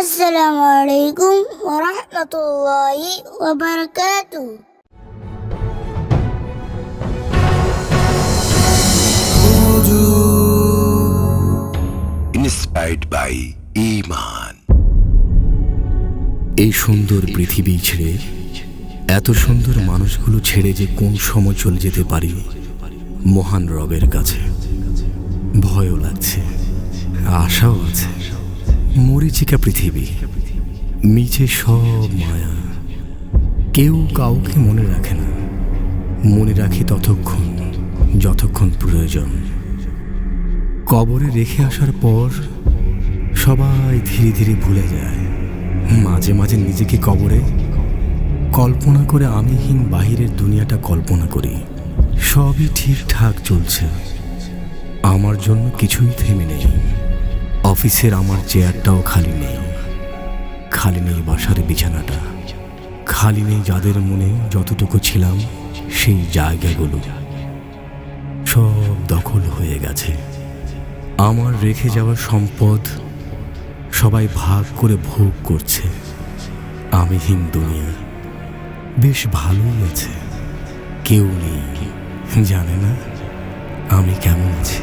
আসসালামু আলাইকুম ওরহমতুল্লাহি ওবরকাতু ইন্সপায়ার্ড বাই ইমান এই সুন্দর পৃথিবী ছেড়ে এত সুন্দর মানুষগুলো ছেড়ে যে কোন সময় চলে যেতে পারি মহান রবের কাছে ভয়ও লাগছে আশাও আছে। মরিচিকা পৃথিবী, মিছে সব মায়া। কেউ কাউকে মনে রাখে না। মনে রাখি ততক্ষণ, যতক্ষণ প্রয়োজন। কবরে রেখে আসার পর সবাই ধীরে ধীরে ভুলে যায়। মাঝে মাঝে নিজেকে কবরে কল্পনা করে আমিহীন বাহিরের দুনিয়াটা কল্পনা করি। সবই ঠিকঠাক চলছে। আমার জন্য কিছুই থেমে নেই। অফিসের আমার চেয়ারটাও খালি নেই। খালি নেই বাসার বিছানাটা। খালি নেই যাদের মনে যতটুকু ছিলাম, সেই জায়গাগুলো। সব দখল হয়ে গেছে। আমার রেখে যাওয়া সম্পদ সবাই ভাগ করে ভোগ করছে। আমি হীন দুনিয়া বেশ ভালোই আছে। কেউ নেই। জানে না আমি কেমন আছি।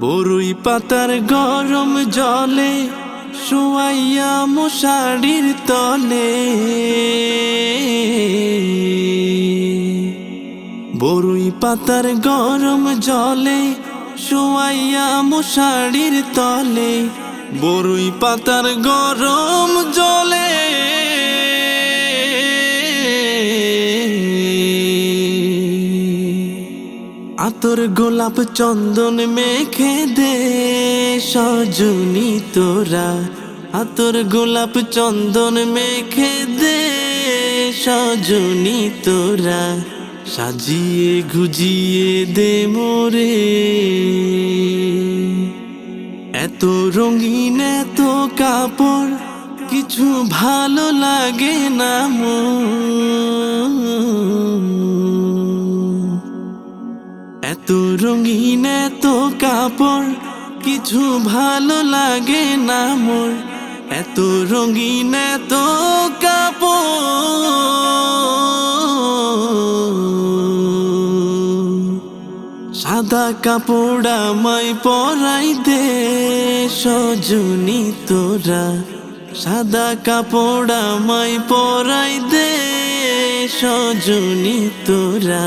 বরুই পাতার গরম জলে, শুয়াইয়া মশারির তলে। বরুই পাতার গরম জলে, শুয়াইয়া মশারির তলে। বরুই পাতার গরম আতর গোলাপ চন্দন মেখে দে সজনী তোরা। আতর গোলাপ চন্দন মেখে দে সজনী তোরা। সাজিয়ে গুজিয়ে দে মোরে। এত রঙিন, এত কাপড়, কিছু ভালো লাগে না মন। রঙিন এত কাপড়, কিছু ভালো লাগে না মোর। এত রঙিন এত কাপড়। সাদা কাপড় আমায় পরাই দে, সজনী তোরা। সাদা কাপড় আমায় পরাই দে, সজনী তোরা।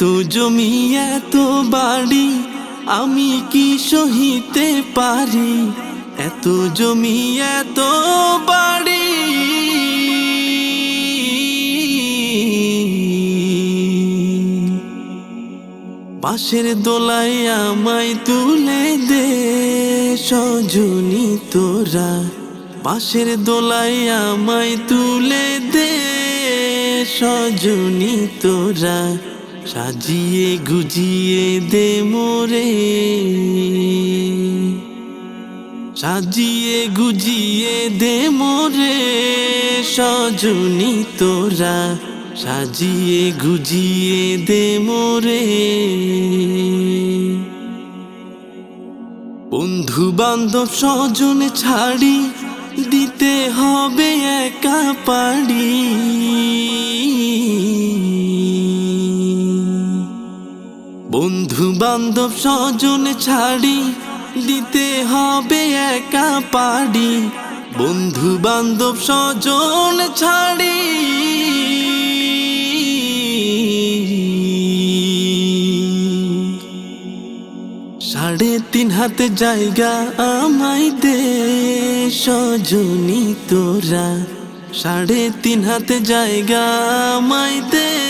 এত জমি, এত বাড়ি, আমি কি সহিতে পারি? এত জমি, এত বাড়ি। পাশের দোলায় আমায় তুলে দে, সজনী তোরা। পাশের দোলায় আমায় তুলে দে, সজনী তোরা। সাজিয়ে গুজিয়ে দে মোরে। সাজিয়ে গুজিয়ে দে মোরে, সজনী তোরা। সাজিয়ে গুজিয়ে দে মোরে। বন্ধু বান্ধব স্বজন ছাড়ি, দিতে হবে একা পাড়ি। বন্ধু বান্ধব স্বজন ছাড়ি, দিতে হবে একা পাড়ি। বন্ধু বান্ধব স্বজন ছাড়ি। সাড়ে তিন হাতে জায়গা আমায় দে, সজনী তোরা। সাড়ে তিন হাতে জায়গা আমায় দে।